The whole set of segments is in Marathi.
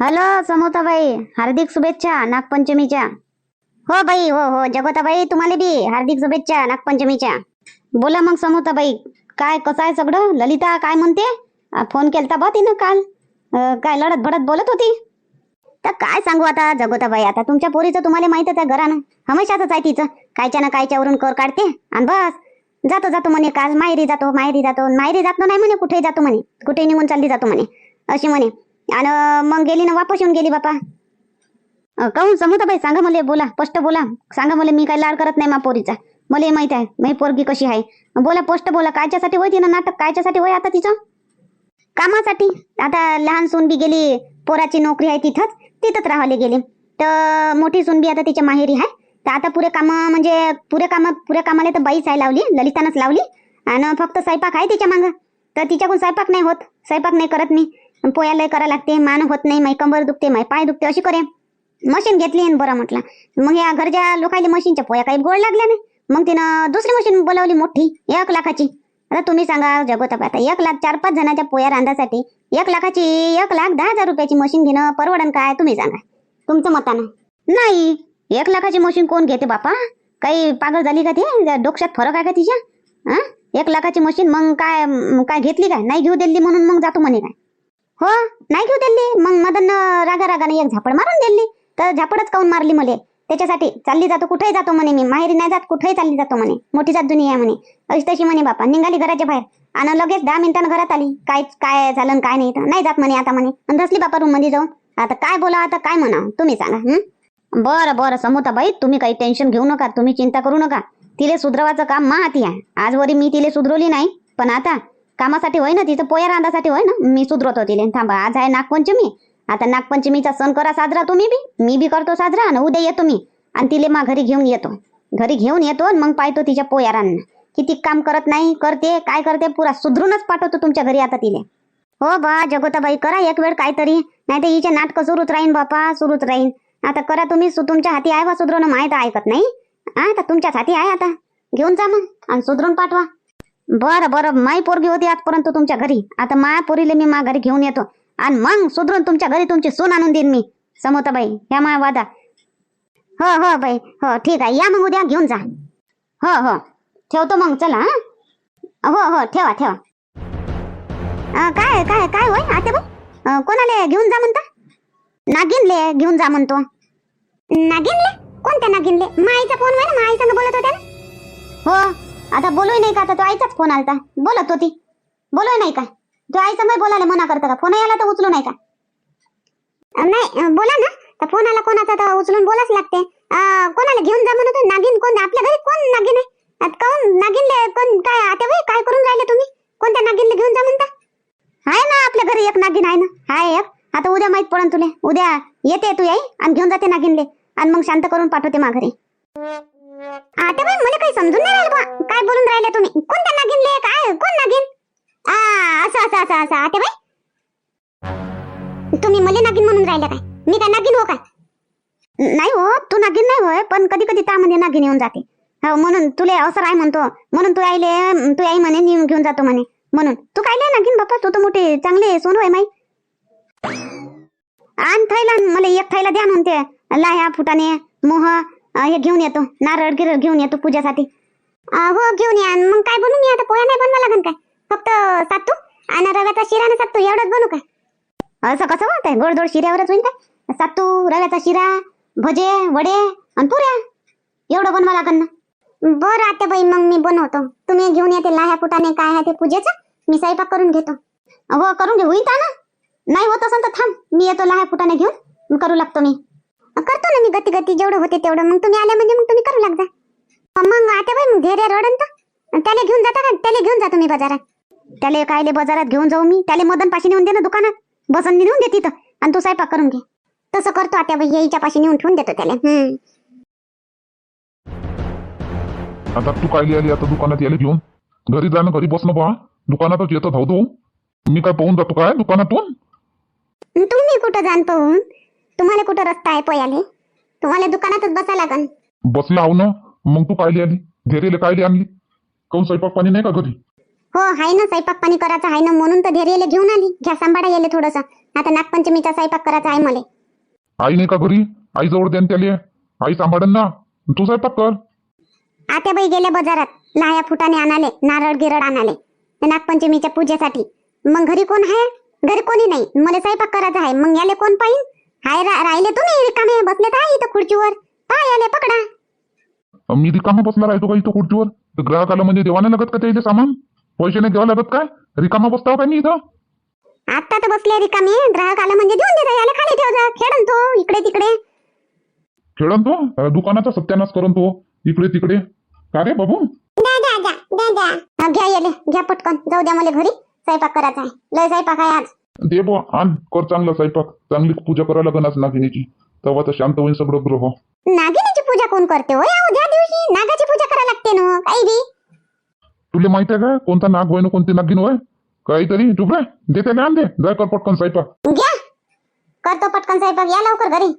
हॅलो समोताबाई. हार्दिक शुभेच्छा नागपंचमीच्या. हो बाई हो हो जगोताबाई तुम्हाला बी हार्दिक शुभेच्छा नागपंचमीच्या. बोला मग समोताबाई. काय कसं आहे सगळं? ललिता काय म्हणते? फोन केलता बा तिनं काल. काय लढत भडत बोलत होती? तर काय सांगू आता जगोताबाई? आता तुमच्या पोरीचं तुम्हाला माहितच आहे घरानं. हमेशाच आहे तिचं. कायच्या ना कायच्यावरून कर काढते आणि बस. जातो जातो म्हणे काल माहेरी जातो माहेरी जातो. माहेरी जातो नाही म्हणे कुठेही जातो म्हणे? कुठेही निघून चालली जातो म्हणे? अशी म्हणे. आणि मग गेली ना वापस येऊन गेली बापा. काहून? काहून बाई सांगा मला बोला. स्पष्ट बोला. सांगा मला मी काही लाड करत नाही मा पोरीचा मला माहीत आहे मी पोरगी कशी आहे. बोला स्पष्ट बोला. कायच्यासाठी होय तिनं नाटक? कायच्यासाठी होय आता तिचं? कामासाठी. आता लहान सुनबी गेली पोराची नोकरी आहे तिथंच तिथंच राहायला गेली. तर मोठी सुनबी आता तिच्या माहेरी आहे. तर आता पुरे काम म्हणजे पुरे काम पुऱ्या कामाला तर बाईच आहे लावली ललितानंच लावली. आणि फक्त स्वयंपाक आहे तिच्या मागं. तर तिच्याकडून स्वयंपाक नाही होत. स्वयंपाक नाही करत मी. पोयाला करा लागते मान होत नाही माई कंबर दुखते माई पाय दुखते अशी करे. मशीन घेतली आणि बरं म्हटलं. मग या घरच्या लोकांनी मशीनच्या पोया काही गोड लागल्या नाही. मग तिनं दुसरी मशीन बोलावली मोठी एक लाखाची. आता तुम्ही सांगा जगोता आता एक लाख चार पाच जणांच्या पोया रांधासाठी एक लाखाची एक लाख दहा हजार रुपयाची मशीन घेणं परवडन काय तुम्ही सांगा. तुमचं मतानं नाही एक लाखाची मशीन कोण घेते बापा? काही पागल झाली का ते? डोक्यात फरक आहे का तिच्या? हा? एक लाखाची मशीन मग काय काय घेतली काय? नाही घेऊ दिली म्हणून मग जातो म्हणे काय? हो? नाही घेऊ दिली मग मदन रागा रागाने एक झापड मारून दिली तर झापडच काऊन मारली मले? त्याच्यासाठी चालली जातो कुठेही जातो म्हणे मी. माहेरी नाही जात कुठेही चालली जातो म्हणे. मोठी जात जुनी आहे म्हणे. अशी तशी म्हणे बापा. निघाली घराच्या बाहेर. आणि लगेच दहा मिनिटानं घरात आली. काय काय झालं काय नाही तर नाही जात म्हणे आता म्हणे. आणि धसली बापा रूममध्ये जाऊन. आता काय बोला आता काय म्हणा? तुम्ही सांगा हम्म बरं बरं. समोताबाई तुम्ही काही टेन्शन घेऊ नका. तुम्ही चिंता करू नका. तिले सुधरवाचं काम मा हाती आहे आजवरी मी तिले सुधरवली नाही. पण आता कामासाठी होय ना तिचं पोया रांधासाठी होय ना मी सुधरवतो तिले. थांबा आज आहे नागपंचमी. आता नागपंचमीचा सण करा साजरा तुम्ही बी. मी बी करतो साजरा आणि उद्या येतो मी. आणि तिले मा घरी घेऊन येतो. घरी घेऊन येतो मग पाहतो तिच्या पोयारांना किती काम करत नाही करते काय करते पुरा सुधरूनच पाठवतो तुमच्या घरी आता तिले. हो बा जगोताबाई करा एक वेळ काहीतरी. नाही तर हिचे नाटकं सुरूच राहीन बापा सुरूच राहीन. आता करा तुम्ही सु- तुमच्या हाती आहे बा सुधरून माहीत ऐकत नाही. हा आता तुमच्याच हाती आहे आता. घेऊन जा मग आणि सुधरून पाठवा. बरं बरं. माई पोरगी होती आजपर्यंत तुमच्या घरी. आता माया पोरीले मी मा घरी घेऊन येतो. आणि मग सुधरून तुमच्या घरी तुमची सून आणून देईन मी. समोताबाई ह्या माया वादा. हो हो बाई. हो ठीक आहे. या मग उद्या घेऊन जा. हो हो. ठेवतो मग. चला हा. हो हो. ठेवा ठेवा. अं, काय काय काय होय आता बाई कोणाले कोणाला घेऊन जा म्हणता? नागिनले घेऊन जा म्हणतो. नागिनले? कोणत्या नागिनले? माईचा फोन ना? माईचा बोलत होत्या ना? हो. आता बोलू नाही का? आता तो आईचाच फोन आलता. बोलत होती. बोलूय नाही का? तो आईचा मग बोलायला मना करता का? फोन आला तर उचलू नाही का? नाही बोला ना. तर फोन आला कोणाचा तर उचलून बोलाच लागते. कोणाला घेऊन जा म्हणत नागिन कोण? आपल्या घरी कोण नागिन आहे? काऊन नागिनले कोण काय आता बाई काय करून राहिले तुम्ही? कोणत्या नागिनले घेऊन जा म्हणता? आहे ना आपल्या घरी एक नागिन आहे ना? हाय एक. आता उद्या माहीत पडन तुले. उद्या येते तू आई आणि घेऊन जाते नागिनले. आणि मग शांत करून पाठवते माघारी. आता बाई मला काही समजून नाही राहिलं बा काय बोलून राहिले तुम्ही कोणत्या नागिनले काय कोण नागिन आ असं असं असं असं आता बाई. तुम्ही मला नागिन म्हणून राहिले काय? मी काय नागिन हो काय? नाही हो तू नागिन नाही होय पण कधी कधी त्यामध्ये नागिन येऊन जाते. हो म्हणून तुले असं राय म्हणतो. म्हणून तू आईले तू आई म्हणे नेऊन घेऊन जातो म्हणे. म्हणून. तू काय नाही नागिन बाप्पा तू तर मोठी चांगली सोन होय माई. आण थैला मला एक थैला द्या म्हणते लाह्या फुटाने मोह हे घेऊन येतो. नारळ गिरळ घेऊन येतो पूजासाठी. हो घेऊन या. मग काय बनवू या? आता पोळ्या नाही बनवा लागेल काय? फक्त सातू? आणि रव्याचा शिरा आणि सातू एवढंच बनू काय असं कसं होत आहे गोडधोड शिऱ्यावरच होईल काय? सातू रव्याचा शिरा भजे वडे आणि पुऱ्या? एवढं बनवा लागन ना. बरं आता बाई मग मी बनवतो. तुम्ही घेऊन येते लाह्या फुटाने काय आहे ते पूजेचं. मी स्वयंपाक करून घेतो. हो करून घे होईल ना नाही होत असेल तर थांब. मी येतो लहान फुटाने घेऊन. करू लागतो मी. करतो ना मी गती गती जेवढं होते तेवढं. मग तुम्ही आले म्हणजे मग तुम्ही करू लागजा. अं, मग आता बाई मग धैर्य रडन तर. त्याला घेऊन जाता का? त्याला घेऊन जा तुम्ही बाजारात. त्याला कायले बाजारात घेऊन जाऊ मी. त्याला मदन पाशी नेऊन दे ना दुकानात. बसन नेऊन दे तिथं. आणि तू स्वयंपाक करून घे. तसं करतो आता. याईच्या पाशी नेऊन ठेवून देतो त्याला. हम्म. आता तू काय आली? आता दुकानात यायला घेऊन? घरी जा ना घरी बस ना बा. दुकानातच येतो धावतो मी काय पाहून जातो काय दुकानातून? तुम्ही कुठं जाण पाहून? तुम्हाला कुठं रस्ता आहे पयाले? तुम्हाला दुकानातच बसा लागन. बसला आहो ना. मग तू काय आली? धैर्यले काय आणली? काऊन स्वयंपाक पाणी नाही का घरी? हो आहे ना स्वयंपाक पाणी करायचं आहे ना म्हणून तर धैर्याला घेऊन आली. घ्या सांभाळा गेले थोडस. आता नागपंचमीचा स्वयंपाक करायचा आहे मला. आई नाही का घरी? आई जवळ द्या त्याले. आई सांभाळन ना. तू स्वयंपाक कर. आता बाई गेले बाजारात. लाया फुटाने आणाले नारळ गिरड आणाले. नागपंचमीच्या पूजेसाठी. मग घरी कोण आहे? घरी कोणी नाही. मला स्वयंपाक करायचा आहे. मग याले कोण पाहिजे हाय रा- राहिले तुम्ही रिकामे. बसले तर इथं खुर्चीवर. पाय आले पकडा. मी रिकामा बसला राहतो का इथं खुर्चीवर? ग्राहकाला म्हणजे देवा नाही लागत का त्याचे सामान? पैसे नाही द्यावं लागत काय? रिकामा बसताव का मी इथं? आता तर बसले रिकामे. ग्राहक आला म्हणजे देऊन देता याला खाली ठेव जा खेळन तो इकडे तिकडे. खेळन तो? अं, दुकानाचा सत्यानाश करन तो. इकडे तिकडे. का रे बाबू? द्या द्या द्या द्या द्या हा, घ्या येले घ्या पटकन. जाऊ द्या मला घरी. स्वयंपाक करायचा आहे. लय स्वयंपाक आहे आज. दे बुवा आण. कर चांगला स्वयंपाक. चांगली पूजा करायला लागन आज नागिनीची. तेव्हा तर शांत होईल सगळं ग्रह. नागिनीची पूजा कोण करते? हो या उद्या दिवशी नागाची पूजा करायला लागते ना काही बी. तुला माहिती आहे का? कोणता नाग होय ना कोणती नागिन होय काहीतरी. चुप रे. दे त्याला आण दे. जाय कर पटकन स्वयंपाक. घ्या. करतो पटकन स्वयंपाक. या लवकर घरी.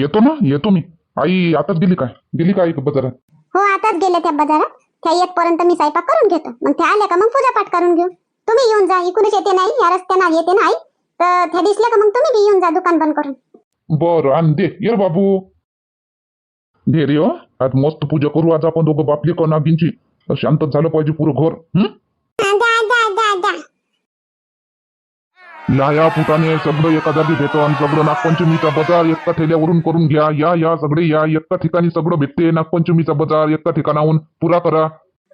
येतो ना? येतो मी. आई आताच गेली काय? गेली काय बाजारात? हो आताच गेले त्या बाजारात. त्या येतपर्यंत मी स्वयंपाक करून घेतो. मग ते आले का? मग पूजा पाठ करून घेऊ. तुम्ही येऊन जा. इकडूनच येते नाही या रस्त्यानं येते नाही तर त्या दिसले का? मग तुम्ही बी येऊन जा दुकान बंद करून. बरं आण दे. ये बाबू. दे रे हो. आज मस्त पूजा करू. आज आपण दोघं बापली का नागिनची? शांत झालं पाहिजे पुरं घर. लाया फुटाने सगळं एका जागी भेटतो आणि सगळं नागपंचमीचा बाजार एका ठेल्यावरून करून घ्या. या या सगळे या. एका ठिकाणी सगळं भेटते. नागपंचमीचा बाजार एका ठिकाणाहून पुरा करा.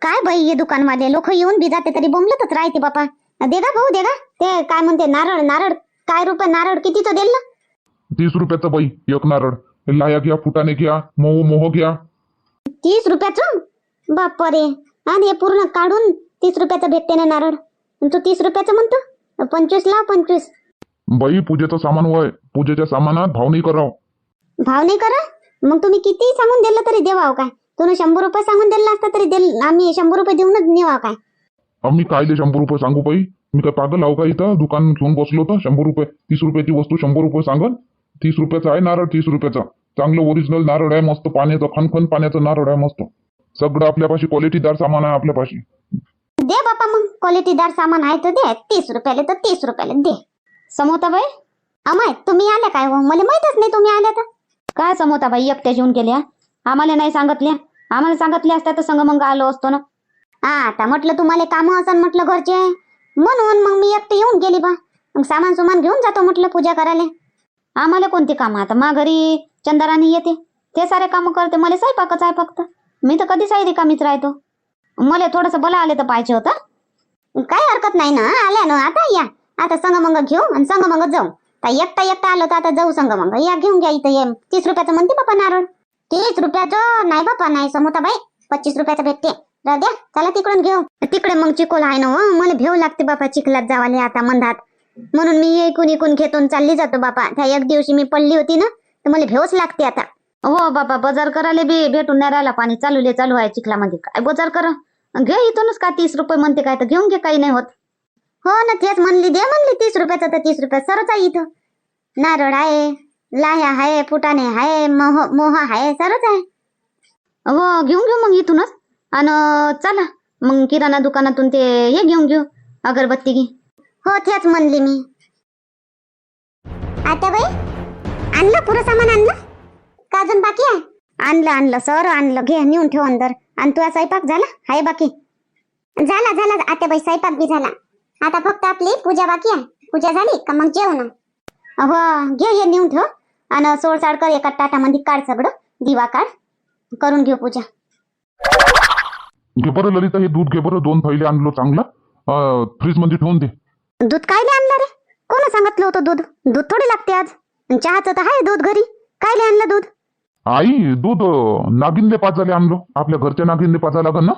काय बाई हे दुकानवाले? लोक येऊन बी जाते तरी बोंबलतच राहते बापा. देगा भाऊ देगा. ते काय म्हणते नारळ नारळ. काय रुपये नारळ? कितीचं देल ना? तीस रुपयाचं बाई एक नारळ. लाया घ्या फुटाने घ्या मोह मोह घ्या. तीस रुपयाचं? बापरे. आणि हे पूर्ण काढून तीस रुपयाचं भेटते ना नारळ. आणि तू तीस रुपयाचं म्हणतो? पंचवीस लाव पंचवीस. बाई पूजेचं सामान वय. पूजेच्या सामानात भाव नाही कराव भाव नाही करा मग तुम्ही किती सांगून दिलं तरी देवाव काय? तुम्ही शंभर रुपये सांगून दिलं असतं तरी दिल आम्ही शंभर रुपये देऊनच नेवाव काय? आम्ही कायले शंभर रुपये सांगू बाई? मी काय पागल आहो का इथं? दुकान घेऊन बसलो होतं शंभर रुपये तीस रुपयाची वस्तू शंभर रुपये सांगल तीस रुपयाचा आहे नारळ तीस रुपयाचा. चांगलं ओरिजिनल नारळ आहे मस्त पाण्याचं खनखन पाण्याचं नारळ आहे मस्त. सगळं आपल्यापाशी क्वालिटीदार सामान आहे आपल्यापाशी. दे बापा मग क्वालिटीदार सामान आहे तर दे. तीस रुपयाले तर तीस रुपयाले दे. समोताबाई अमाय तुम्ही आल्या काय हो? मला माहितच नाही तुम्ही आल्या तर. काय समोताबाई एकट्या येऊन गेल्या? आम्हाला नाही सांगितल्या. आम्हाला सांगितल्या असत्या तर संग मग आलो असतो ना. हा आता म्हटलं तुम्हाला काम असन म्हटलं घरचे म्हणून मग मी एकटे येऊन गेली बा. मग सामान सुमान घेऊन जातो म्हटलं पूजा करायला. आम्हाला कोणती कामं? आता मा घरी चंदराणी येते. ते सारे कामं करते. मला स्वयंपाकच आहे फक्त. मी तर कधी साई रिकामीच राहतो. मला थोडस बोला आले तर पाहिजे होतं. काय हरकत नाही ना आल्या ना आता या. आता संग मग घेऊ आणि संगमंग जाऊ. तर एकटा एकटा आलो तर आता जाऊ संग मग या घेऊन घ्या इथं ये. तीस रुपयाचं म्हणते बापा नारळ. तीस रुपयाचं नाही बापा नाही समोता बाई. पच्चीस रुपयाचं भेटते. राहू द्या. चला तिकडून घेऊ. तिकडे मग चिकोल आहे ना हो. मला भेव लागते बापा चिखलात जावाले आता मंदात म्हणून मी ऐकून ऐकून घेतून चालली जातो बापा त्या एक दिवशी मी पडली होती ना तर मला भेवच लागते आता. हो बाबा बाजार करायला बी भेटून नाही राहिला. पाणी चालू चालू आहे चिखलामध्ये. काय बाजार करा. घे इथूनच का तीस रुपये म्हणते काय तर घेऊन घे काही नाही होत. हो ना तेच म्हणली दे म्हणली तीस रुपयाचं तर तीस रुपये. सरच आहे इथं. नारळ आहे लाह्या आहे फुटाणे आहे मोह मोहा आहे सरच आहे. हो घेऊन घेऊ मग इथूनच. आणि चला. मग किराणा दुकानातून ते हे घेऊन घेऊ. अगरबत्ती घे. हो तेच म्हणली मी. आता बाई आणलं पुरं सामान आणलं? का अजून बाकी आहे? आणलं आणलं. सर आणलं. घे नेऊन ठेव अंदर. आणि तुझा स्वयंपाक झाला? आहे बाकी. झाला झाला. आता बाई स्वयंपाक बी झाला. आता फक्त आपली पूजा बाकी आहे. पूजा झाली का मग जेवण? हो घे हे नेऊन ठेव. आणि सोळसाड कर एका ताटामध्ये काढ सगळं. दिवा काढ. करून घेऊ पूजा. घे बरं ललिता हे दूध घे बरं. दोन थैले आणलो चांगलं. फ्रीजमध्ये ठेवून दे. दूध कायले आणलं रे कोण सांगितलं होतं दूध? दूध थोडी लागते आज. चहाचं तर आहे दूध घरी. कायले आणलं दूध? आई दूध नागिनले पाजायला आणलो. आपल्या घरच्या नागिनले पाजायला लागल ना?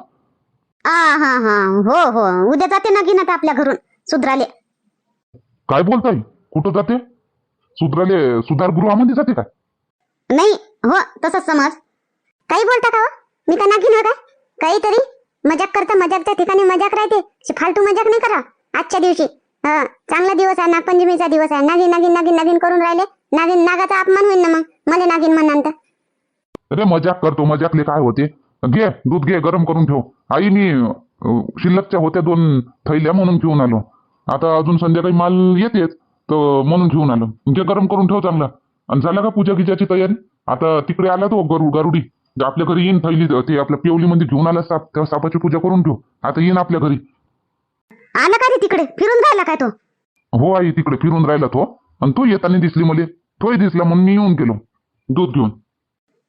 आ हा हा. हो हो. उद्या जाते ना घेणं आपल्या घरून. सुधराले. काय बोलताय? कुठं जाते? सुधारले सुधारगृहामध्ये जाते काय? नाही. हो तसंच समज. काही बोलता का हो? मी का नागिन हो काय काहीतरी? मजाक करता मजाकच्या ठिकाणी मजाक राहते. अशी फालतू मजाक नाही करा. आजच्या दिवशी. हा चांगला दिवस आहे नागपंचमीचा दिवस आहे. नागिन नागिन नागिन नागिन करून राहिले. नागिन नागाचा अपमान होईल ना मग? मला नागिन म्हणणार अरे मजाक करतो मजाकले काय होते? घे दूध घे गरम करून ठेव. आई मी शिल्लकच्या होत्या दोन थैल्या म्हणून घेऊन आलो. आता अजून संध्याकाळी माल येतेच तर म्हणून घेऊन आलो. घे गरम करून ठेव चांगला. आणि झाला का पूजा गिजाची तयारी? आता तिकडे आला तो गरु गरुडी. आपल्या घरी येईन थैली ते आपल्या पिवलीमध्ये घेऊन आला साप त्या सापाची पूजा करून ठेव. आता येईन आपल्या घरी. आला का रे तिकडे? फिरून राहिला काय तो? हो आई तिकडे फिरून राहिला तो. आणि तू येताना दिसली मला. तोही दिसला म्हणून मी येऊन गेलो. दूध घेऊन.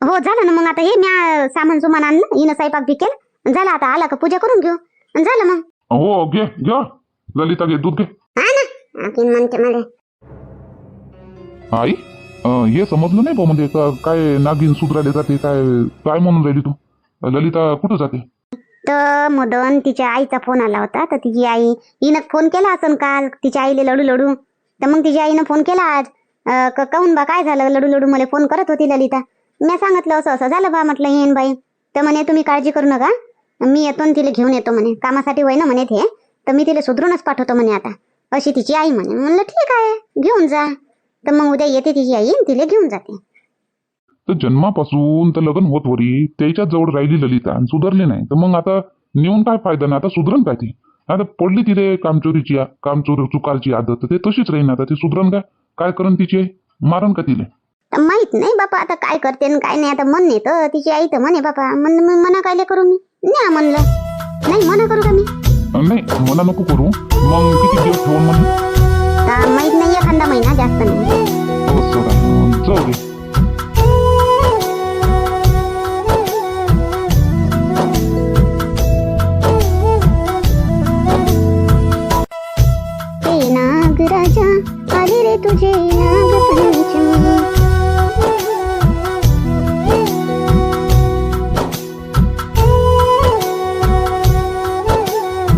हो झालं ना मग आता हे म्या सामान सुमान आणलं हिनं स्वयंपाक बी केलं. झालं आता आला का पूजा करून घेऊ. आणि झालं मग. हो घे घे. ललिता घे दूध घे. हा ना. आणखीन म्हणते मला. आई अं, हे समजलं नाही बा म्हणजे का- काय नागिन सुधराले जाते काय काय म्हणून राहिली तू? ललिता कुठं जाते? तर मदन तिच्या आईचा फोन आला होता. तर तिची आई हिनं फोन केला असन काल तिच्या आईले लडू लडू. तर मग तिच्या आईनं फोन केला आज. अं, क- काहून बा काय झालं? लडू लडू मला फोन करत होती ललिता. मी सांगितलं असं असं. झालं बा म्हटलं येईन बाई तर म्हणे तुम्ही काळजी करू नका. मी येतो आणि तिला घेऊन येतो म्हणे. कामासाठी वय ना म्हणे ते. तर मी तिला सुधरूनच पाठवतो म्हणे आता. अशी तिची आई म्हणे. म्हणलं ठीक आहे घेऊन जा. तर मग उद्या येते तिची आई तिला घेऊन जाते. तर जन्मापासून तर लग्न होत वरी त्याच्याच जवळ राहिली ललिता आणि सुधारली नाही. तर मग आता नेऊन काय फायदा ना? आता सुधरण काय ती? आता पडली तिथे कामचोरीची आ- कामचोर चुकारची आदत तर ते तशीच राहीन आता. ती सुधरण काय काय करण तिची? मारण का तिले? माहीत नाही बापा आता काय करते आणि काय नाही. आता मन नाही तर तिची आई तर म्हणे बापा मन मन- मना कायले करू मी? न्या म्हणलं. नाही मना करू का मी? नाही मला नको करू. मग किती दिवस ठेवून म्हणून तर माहीत नाही एखादा महिना जास्त नाही. जाऊ दे.